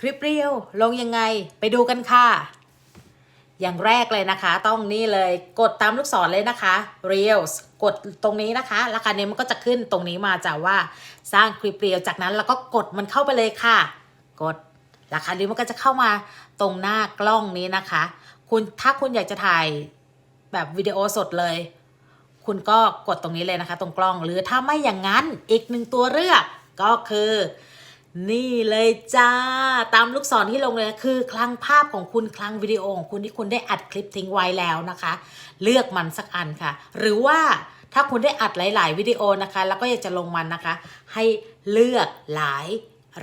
คลิปเรียวลงยังไงไปดูกันค่ะ อย่างแรกเลยนะคะ ต้องนี่เลยกดตามลูกศรเลยนะคะ Reels กดตรงนี้นะคะแล้วคาวนี้มันก็จะขึ้นตรงนี้มาจากว่าสร้างคลิปเรียวจากนั้นเราก็กดมันเข้าไปเลยค่ะ กดราคาเนี้มันก็จะเข้ามาตรงหน้ากล้องนี้นะคะ คุณถ้าคุณอยากจะถ่ายแบบวิดีโอสดเลย คุณก็กดตรงนี้เลยนะคะ ตรงกล้องหรือถ้าไม่อย่างนั้นอีกหนึ่งตัวเลือกก็คือ นี่เลยจ้า ตามลูกศรที่ลงเลยคือ คลังภาพของคุณคลังวิดีโอของคุณที่คุณได้อัดคลิปทิ้งไว้แล้วนะคะ เลือกมันสักอันค่ะ หรือว่าถ้าคุณได้อัดหลาย ๆ วิดีโอนะคะ แล้วก็อยากจะลงมันนะคะ ให้เลือกหลาย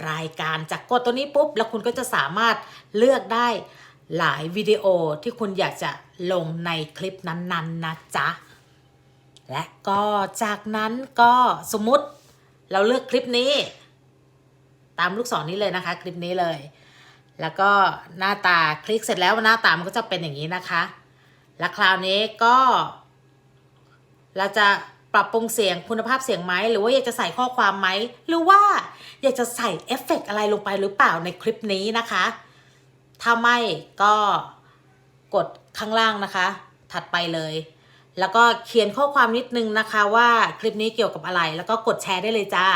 รายการจากกดตัวนี้ปุ๊บ แล้วคุณก็จะสามารถเลือกได้หลายวิดีโอที่คุณอยากจะลงในคลิปนั้นๆนะจ๊ะ และก็จากนั้นก็สมมติเราเลือกคลิปนี้ ตามลูกศรนี้เลยนะคะ คลิปนี้เลย แล้วก็หน้าตาคลิกเสร็จแล้วหน้าตามันก็จะเป็นอย่างนี้นะคะ และคราวนี้ก็ เราจะปรับปรุงเสียงคุณภาพเสียงไหมหรือว่าอยากจะใส่ข้อความไหมหรือว่าอยากจะใส่เอฟเฟกต์อะไรลงไปหรือเปล่าในคลิปนี้นะคะ ถ้าไม่ก็กดข้างล่างนะคะ ถัดไปเลย แล้วก็เขียนข้อความนิดนึงนะคะว่าคลิปนี้เกี่ยวกับอะไร แล้วก็กดแชร์ได้เลยจ้า